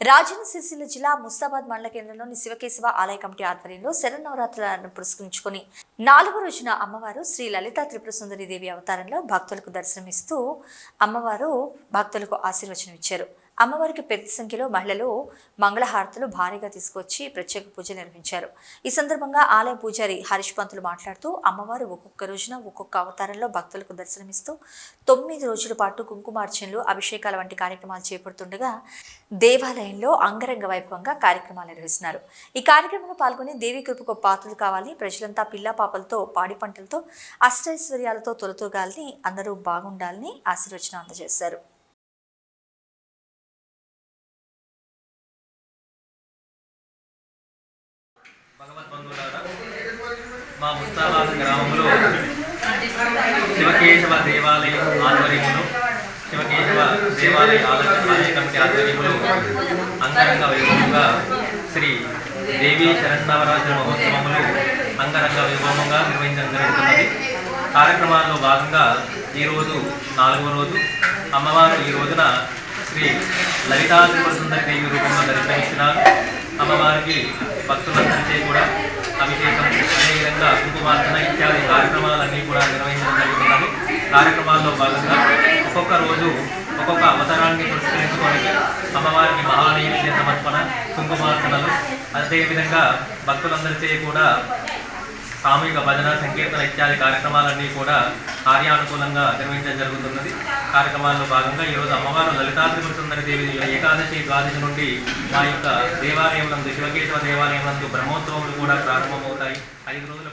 రాజన్న సిరిసిల్ల జిల్లా ముస్తాబాద్ మండల కేంద్రంలోని శివకేశవ ఆలయ కమిటీ ఆధ్వర్యంలో శరన్నవరాత్రులను పురస్కరించుకొని నాలుగో రోజున అమ్మవారు శ్రీ లలితా త్రిపుర సుందరి దేవి అవతారంలో భక్తులకు దర్శనమిస్తూ అమ్మవారు భక్తులకు ఆశీర్వచనం ఇచ్చారు అమ్మవారికి పెద్ద సంఖ్యలో మహిళలు మంగళహారతులు భారీగా తీసుకొచ్చి ప్రత్యేక పూజ నిర్వహించారు. ఈ సందర్భంగా ఆలయ పూజారి హరీష్ పంతులు మాట్లాడుతూ అమ్మవారు ఒక్కొక్క రోజున ఒక్కొక్క అవతారంలో భక్తులకు దర్శనమిస్తూ తొమ్మిది రోజుల పాటు కుంకుమార్చనలు అభిషేకాల వంటి కార్యక్రమాలు చేపడుతుండగా దేవాలయంలో అంగరంగ వైభవంగా కార్యక్రమాలు నిర్వహిస్తున్నారు. ఈ కార్యక్రమంలో పాల్గొని దేవి కృపకు పాత్రలు కావాలి ప్రజలంతా పిల్ల పాపలతో పాడి పంటలతో అష్టైశ్వర్యాలతో తొలతూగాలని అందరూ బాగుండాలని ఆశీర్వచనం అందజేశారు. భగవద్బంధువులారా మా ముస్తాబాద్ గ్రామంలో శివకేశవ దేవాలయం ఆధ్వర్యంలో శివకేశవ దేవాలయ ఆలయ కమిటీ ఆధ్వర్యంలో అంగరంగ వైభవంగా శ్రీ దేవీ శరన్నవరాత్రి మహోత్సవములు అంగరంగ వైభవంగా నిర్వహించడం జరుగుతున్నది. కార్యక్రమాల్లో భాగంగా ఈరోజు నాలుగవ రోజు అమ్మవారు ఈ రోజున శ్రీ లలితా త్రిపుర సుందరి దేవి రూపంలో దర్శనమిస్తున్నారు. అమ్మవారికి భక్తులందరికీ కూడా అభిషేకం అదేవిధంగా కుంకుమార్చన ఇత్యాది కార్యక్రమాలన్నీ కూడా నిర్వహించడం జరుగుతున్నది కార్యక్రమాల్లో భాగంగా ఒక్కొక్క రోజు ఒక్కొక్క అవసరాన్ని పురస్కరించుకొని అమ్మవారికి మహానైవేద్య సమర్పణ కుంకుమార్చనలు అదేవిధంగా భక్తులందరిచే కూడా సామూహిక భజన సంకీర్తన ఇత్యాది కార్యక్రమాలన్నీ కూడా కార్యానుకూలంగా నిర్వహించడం జరుగుతున్నది. కార్యక్రమాల్లో భాగంగా ఈరోజు అమ్మవారు లలితా త్రిపుర సుందరి దేవి ఏకాదశి ద్వాదశి నుండి మా యొక్క దేవాలయం నందు శివకేశవ దేవాలయం నందు బ్రహ్మోత్సవములు కూడా ప్రారంభమవుతాయి. ఐదు రోజుల